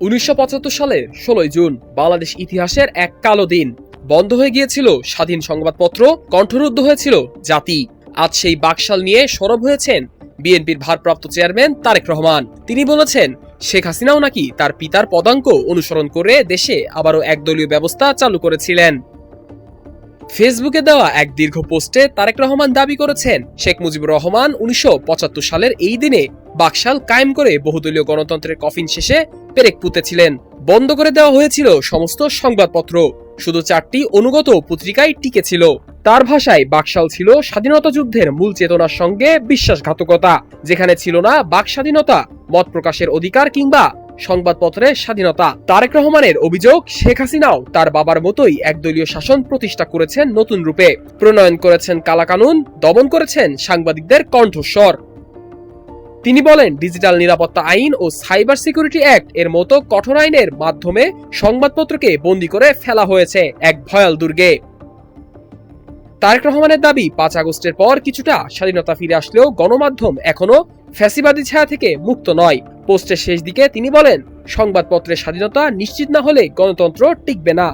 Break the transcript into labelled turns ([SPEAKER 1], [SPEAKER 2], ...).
[SPEAKER 1] উনিশশো সালের ষোলোই জুন বাংলাদেশ ইতিহাসের এক কালো দিন। বন্ধ হয়ে গিয়েছিল স্বাধীন সংবাদপত্র, কণ্ঠরুদ্ধ হয়েছিল জাতি। আজ সেই বাকশাল নিয়ে সরব হয়েছেন বিএনপির ভারপ্রাপ্ত চেয়ারম্যান তারেক রহমান। তিনি বলেছেন, শেখ হাসিনাও নাকি তার পিতার পদাঙ্ক অনুসরণ করে দেশে আবারও একদলীয় ব্যবস্থা চালু করেছিলেন। ফেসবুকে দেওয়া এক দীর্ঘ পোস্টে তারেক রহমান দাবি করেছেন, শেখ মুজিবুর রহমান উনিশশো পঁচাত্তর সালের এই দিনে বাকশাল কায়েম করে বহুদলীয় গণতন্ত্রের কফিন শেষে পেরেক পুঁতেছিলেন। বন্ধ করে দেওয়া হয়েছিল সমস্ত সংবাদপত্র। শুধু চারটি অনুগত পত্রিকায় টিকে ছিল। তার ভাষায় বাকশাল ছিল স্বাধীনতা যুদ্ধের মূল চেতনার সঙ্গে বিশ্বাসঘাতকতা, যেখানে ছিল না বাক স্বাধীনতা, মত প্রকাশের অধিকার কিংবা সংবাদপত্রের স্বাধীনতা। তারেক রহমানের অভিযোগ, শেখ হাসিনাও তার বাবার মতোই একদলীয় শাসন প্রতিষ্ঠা করেছেন নতুন রূপে। প্রণয়ন করেছেন কালাকানুন, দমন করেছেন সাংবাদিকদের কণ্ঠস্বর। তিনি বলেন, ডিজিটাল নিরাপত্তা আইন ও সাইবার সিকিউরিটি অ্যাক্ট এর মতো কঠোর আইনের মাধ্যমে সংবাদপত্রকে বন্দী করে ফেলা হয়েছে এক ভয়াল দুর্গে। তারেক রহমানের দাবি, পাঁচ আগস্টের পর কিছুটা স্বাধীনতা ফিরে আসলেও গণমাধ্যম এখনও ফ্যাসিবাদী ছায়া থেকে মুক্ত নয়। পোস্টের শেষ দিকে তিনি বলেন, সংবাদপত্রের স্বাধীনতা নিশ্চিত না হলে গণতন্ত্র টিকবে না।